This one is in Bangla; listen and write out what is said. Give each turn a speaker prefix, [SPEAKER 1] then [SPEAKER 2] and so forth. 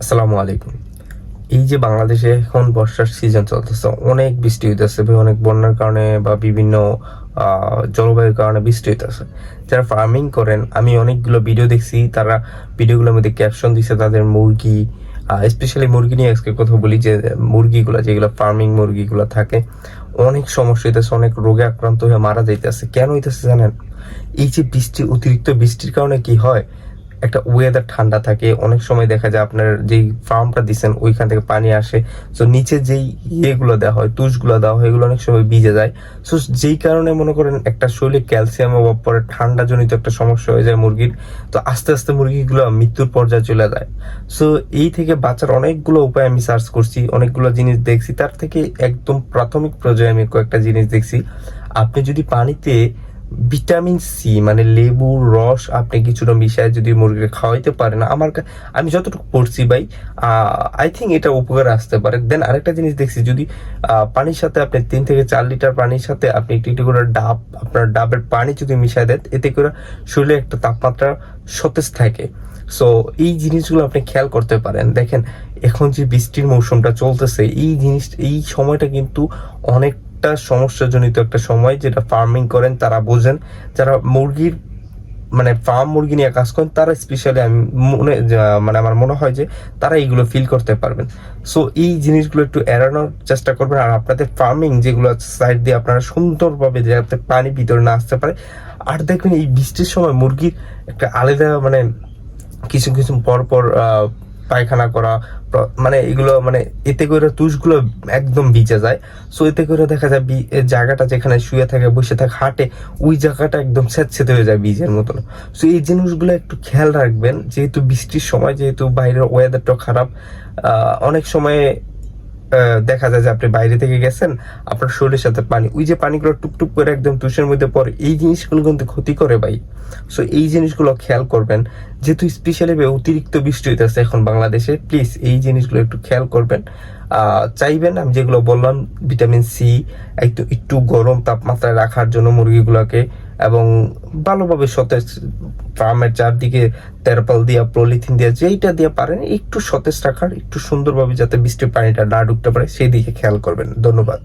[SPEAKER 1] আসসালামু আলাইকুম। এই যে বাংলাদেশে এখন বর্ষার সিজন চলতেছে, অনেক বৃষ্টি হইতেছে অনেক বন্যার কারণে বা বিভিন্ন জলবায়ুর কারণে বৃষ্টি হইতেছে। যারা ফার্মিং করেন, আমি অনেকগুলো ভিডিও দেখছি, তারা ভিডিওগুলোর মধ্যে ক্যাপশন দিছে তাদের মুরগি স্পেশালি মুরগি নিয়ে আজকে কথা বলি, যে মুরগিগুলো, যেগুলো ফার্মিং মুরগিগুলো থাকে, অনেক সমস্যা হইতেছে, অনেক রোগে আক্রান্ত হয়ে মারা যাইতেছে। কেন হইতেছে জানেন? এই যে বৃষ্টি, অতিরিক্ত বৃষ্টির কারণে কি হয়? একটা ওয়েদার ঠান্ডা থাকে, অনেক সময় দেখা যায় আপনার যেই ফার্মটা দিচ্ছেন ওইখান থেকে পানি আসে। তো নিচে যেই ইয়েগুলো দেওয়া হয়, তুষগুলো দেওয়া হয়, এগুলো অনেক সময় ভিজে যায়। সো যেই কারণে মনে করেন একটা শরীরে ক্যালসিয়াম অভাব পরে ঠান্ডা জনিত একটা সমস্যা হয়ে যায় মুরগির, তো আস্তে আস্তে মুরগিগুলো মৃত্যুর পর্যায়ে চলে যায়। সো এই থেকে বাঁচার অনেকগুলো উপায় আমি সার্চ করছি, অনেকগুলো জিনিস দেখছি। তার থেকে একদম প্রাথমিক পর্যায়ে আমি কয়েকটা জিনিস দেখছি। আপনি যদি পানিতে ভিটামিন সি মানে লেবুর রস, আপনি কিছুটা মিশায় যদি মুরগিকে খাওয়াইতে পারেন, আমার আমি যতটুকু পড়ছি ভাই আই থিঙ্ক এটা উপকার আসতে পারে। দেন আরেকটা জিনিস দেখছি, যদি পানির সাথে আপনি তিন থেকে চার লিটার পানির সাথে আপনি একটু একটু করে ডাব, আপনার ডাবের পানি যদি মিশায় দেন, এতে করে শরীরে একটা তাপমাত্রা সতেজ থাকে। সো এই জিনিসগুলো আপনি খেয়াল করতে পারেন। দেখেন, এখন যে বৃষ্টির মৌসুমটা চলতেছে, এই জিনিস, এই সময়টা কিন্তু অনেকটা সমস্যাজনিত একটা সময় যেটা ফার্মিং করেন তারা বোঝেন। যারা মুরগির মানে ফার্ম মুরগি নিয়ে কাজ করেন তারা স্পেশালি আমি মনে মানে আমার মনে হয় যে তারা এইগুলো ফিল করতে পারবেন। সো এই জিনিসগুলো একটু এড়ানোর চেষ্টা করবেন। আর আপনাদের ফার্মিং যেগুলো সাইড দিয়ে আপনারা সুন্দরভাবে যাতে পানি ভিতরে না আসতে পারে। আর দেখবেন এই বৃষ্টির সময় মুরগির একটা আলাদা মানে কিছু কিছু পর পর আহ, পায়খানা করা মানে এগুলো মানে এতে করে তুষগুলো একদম ভিজে যায়। সো এতে করে দেখা যায় জায়গাটা যেখানে শুয়ে থাকে, বসে থাকে, হাঁটে, ওই জায়গাটা একদম স্যাঁতসেঁতে হয়ে যায় বীজের মতন। সো এই জিনিসগুলো একটু খেয়াল রাখবেন, যেহেতু বৃষ্টির সময়, যেহেতু বাইরের ওয়েদারটা খারাপ অনেক সময় দেখা যায় যে আপনি বাইরে থেকে গেছেন, আপনার শরীরের সাথে পানি, ওই যে পানিগুলো টুপটুপ করে একদম তুষের মধ্যে পড়ে, এই জিনিসগুলো কিন্তু ক্ষতি করে ভাই। সো এই জিনিসগুলো খেয়াল করবেন, যেহেতু স্পেশালি অতিরিক্ত বৃষ্টি হইতেছে এখন বাংলাদেশে প্লিজ এই জিনিসগুলো একটু খেয়াল করবেন। চাইবেন আমি যেগুলো বললাম ভিটামিন সি একটু একটু গরম তাপমাত্রায় রাখার জন্য মুরগিগুলোকে, এবং ভালোভাবে সতেজ ফার্মের চারদিকে তেরপাল দিয়া, পলিথিন দিয়া, যেইটা দিয়ে পারেন, একটু সতেজ রাখার, একটু সুন্দরভাবে যাতে বৃষ্টির পানিটা না ঢুকতে পারে সেই দিকে খেয়াল করবেন। ধন্যবাদ।